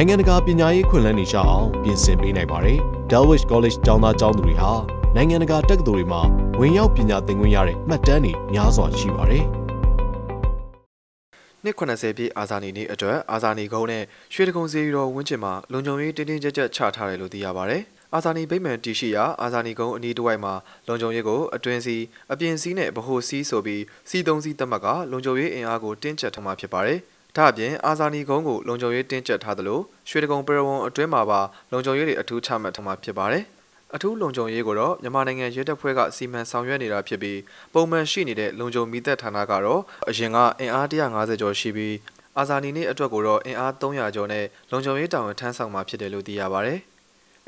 နိုင်ငံတကာပညာရေးခွင့်လန်းနေရှောက်အောင်ပြင်ဆင်ပေးနိုင်ပါတယ်။ Dulwich College ကျောင်းသားကျောင်းသူတွေဟာနိုင်ငံတကာတက္ကသိုလ်တွေမှာဝင်ရောက်ပညာသင်ခွင့်ရတဲ့မှတ်တမ်းတွေများစွာရှိပါတယ်။နှစ်80ပြည့်အာဇာနည်နေ့အတွက်အာဇာနည်ကုန်းနဲ့ရွှေတကုံစီရီတော်ဝင်းကျင်မှာလုံခြုံရေးတင်းတင်းကြပ်ကြပ်ချထားတယ်လို့သိရပါဗျ။အာဇာနည်ဗိမ္မာန်တီရှိရာအာဇာနည်ကုန်းအနီးတစ်ဝိုက်မှာလုံခြုံရေးကိုအတွင်းစီအပြင်စီနဲ့ဗဟိုစီဆိုပြီးစီသုံးစီတက်မှတ်ကလုံခြုံရေးအင်အားကိုတင်းကျပ်ထားမှာဖြစ်ပါတယ်။ ဒါအပြင်အာဇာနည်ကုန်းကိုလုံခြုံရေးတင်းကျပ်ထားသလိုရွှေတကုံပရဝုံအတွင်းမှာပါလုံခြုံရေးတွေအထူးချမှတ်ထားမှာဖြစ်ပါတယ်။အထူးလုံခြုံရေးကိုတော့မြန်မာနိုင်ငံရဲတပ်ဖွဲ့ကစီမံဆောင်ရွက်နေတာဖြစ်ပြီးပုံမှန်ရှိနေတဲ့လုံခြုံမိသက်ဌာနကတော့အရင်ကအင်အား150ကျော်ရှိပြီးအာဇာနည်နေ့အတွက်ကိုတော့အင်အား300ကျော်နဲ့လုံခြုံရေးတာဝန်ထမ်းဆောင်မှာဖြစ်တယ်လို့သိရပါဗျ။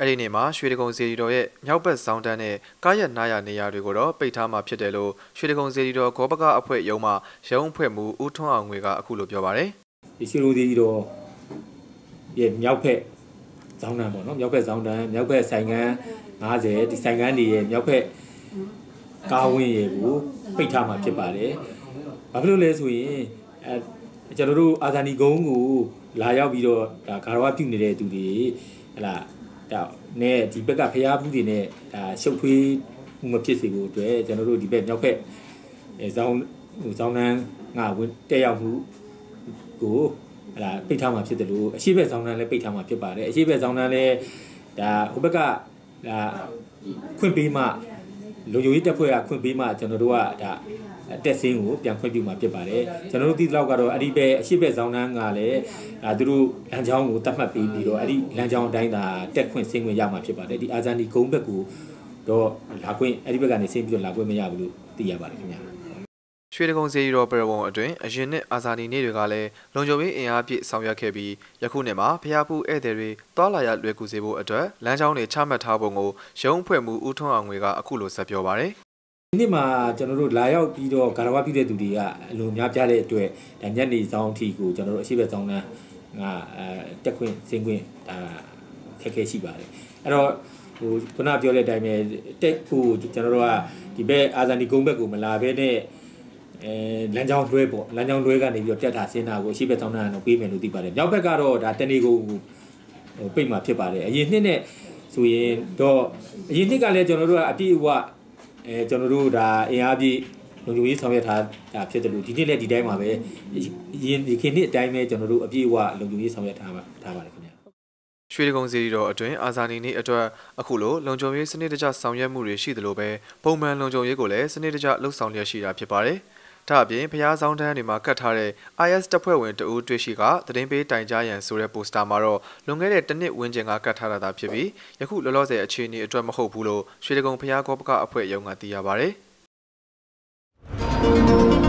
အဲ့ဒီနေ့မှာရွှေတကုံစီရီတော်ရဲ့မြောက်ဘက်ဆောင်တန်းနဲ့ကားရနားရနေရာတွေကိုတော့ပိတ်ထားမှာဖြစ်တယ်လို့ရွှေတကုံစီရီတော်ဂောပကအဖွဲ့ရုံးမှရုံးအဖွဲ့မှူးဦးထွန်းအောင်ငွေကအခုလိုပြောပါဗျ။ဒီရွှေတကုံစီရီတော်ရဲ့မြောက်ဘက်ဇောင်းတန်းပေါ့နော်မြောက်ဘက်ဇောင်းတန်းမြောက်ဘက်ဆိုင်ကန်း50ဒီဆိုင်ကန်းတွေရဲ့မြောက်ဘက်ကားဝင်းရေကိုပိတ်ထားမှာဖြစ်ပါတယ်။ဘာဖြစ်လို့လဲဆိုရင်အဲကျွန်တော်တို့အာဇာနည်ကုန်းကိုလာရောက်ပြီးတော့ဒါဂါရဝပြုနေတဲ့သူတွေဟလာ ဒါနဲ့ဒီဘက်ကဖျားဘူးတွေနဲ့ဒါရှုပ်ထွေးမှုမဖြစ်စေဖို့အတွက်ကျွန်တော်တို့ဒီဘက်မြောက်ဘက်အဲဇောင်းဇောင်းနန်းငါဝင်တက်ရောက်မှုကိုဟလာပိတ်ထားမှာဖြစ်တယ်လို့အရှိဘက်ဇောင်းနန်းလည်းပိတ်ထားမှာဖြစ်ပါတယ်အရှိဘက်ဇောင်းနန်းလည်းဒါဟိုဘက်ကဒါခွင့်ပေးမှ လုံခြုံရေးတပ်ဖွဲ့ကခွင့်ပေးမှကျွန်တော်တို့ကဒါတက်စင်းကိုပြန်ခွင့်ပြုမှာဖြစ်ပါတယ်ကျွန်တော်တို့ဒီလောက်ကတော့အဲ့ဒီပဲအရှိဘက်ဇောင်းနှန်းကလည်းအဲသူတို့လမ်းကြောင်းကိုတတ်မှတ်ပေးပြီးတော့အဲ့ဒီလမ်းကြောင်းအတိုင်းသာတက်ခွင့်ဆင်းခွင့်ရမှာဖြစ်ပါတယ်ဒီအာဇာနီကုန်းဘက်ကိုတော့လာခွင့်အဲ့ဒီဘက်ကနေဆင်းပြီးတော့လာခွင့်မရဘူးလို့သိရပါတယ်ခင်ဗျာ ရွှေတကုံစီရီတော်ပရဝုံအတွင်းအရင်နှစ်အာဇာနည်နေ့တွေကလည်းလုံခြုံရေးအင်အားပြည့်ဆောင်ရွက်ခဲ့ပြီးယခုနှစ်မှာဖျားဖူးဧည့်သည်တွေတွာလာရလွယ်ကူစေဖို့အတွက်လမ်းကြောင်းတွေချမှတ်ထားပုံကိုရုံးဖွဲ့မှုဦးထွန်းအောင်ငွေကအခုလိုဆက်ပြောပါရယ်ဒီနေ့မှာကျွန်တော်တို့လာရောက်ပြီးတော့ဂါရဝပြုတဲ့သူတွေကအလိုများပြတဲ့အတွက်ဒါညနေဆောင်အထိကိုကျွန်တော်တို့အရှိဘက်ဆောင်တန်းကအဲတက်ခွင့်ဆင်းခွင့်ဒါခက်ခဲရှိပါတယ်အဲ့တော့ဟိုခုနပြောတဲ့အတိုင်းပဲတက်ဖို့ကျွန်တော်တို့ကဒီဘက်အာဇာနီကုန်းဘက်ကိုမလာဘဲနဲ့ အဲလမ်းကြောင်းလွှဲပေါ့လမ်းကြောင်းလွှဲကနေပြီးတော့တက်တာဆင်းတာကိုအရှိဘက်ဆောင်တန်းကတော့ပေးမယ်လို့သိပါတယ်မြောက်ဘက်ကတော့ဒါတနေကိုဟိုပိတ်မှာဖြစ်ပါတယ်အရင်နှစ်နဲ့ဆိုရင်တော့အရင်နှစ်ကလည်းကျွန်တော်တို့ကအပြည့်အဝအဲကျွန်တော်တို့ဒါအင်အားပြည့်လုံခြုံရေးဆောင်ရွက်ထားတာဖြစ်တယ်လို့ဒီနေ့လည်းဒီတိုင်းပါပဲရင်ဒီခေတ်နှစ်အတိုင်းပဲကျွန်တော်တို့အပြည့်အဝလုံခြုံရေးဆောင်ရွက်ထားပါထားပါတယ်ခင်ဗျာရွှေတကုံစီရီတော်အတွင်းအာဇာနည်နေ့အတွက်အခုလိုလုံခြုံရေးစနစ်တကျဆောင်ရွက်မှုတွေရှိသလိုပဲပုံမှန်လုံခြုံရေးကိုလည်းစနစ်တကျလှုပ်ဆောင်လျက်ရှိတာဖြစ်ပါတယ်။ ဒါအပြင်ဖျားဆောင်တန်းတွေမှာကတ်ထားတဲ့ IS တပ်ဖွဲ့ဝင်တဦးတွေ့ရှိကသတင်းပေးတိုင်ကြားရန်ဆိုတဲ့ပိုစတာမှာတော့လွန်ခဲ့တဲ့တစ်နှစ်ဝန်းကျင်ကကတ်ထားတာဖြစ်ပြီးယခုလောလောဆယ်အခြေအနေအတွက်မဟုတ်ဘူးလို့ရွှေတကုံဖျားကောပကအဖွဲ့ရုံးကသိရပါဗျ။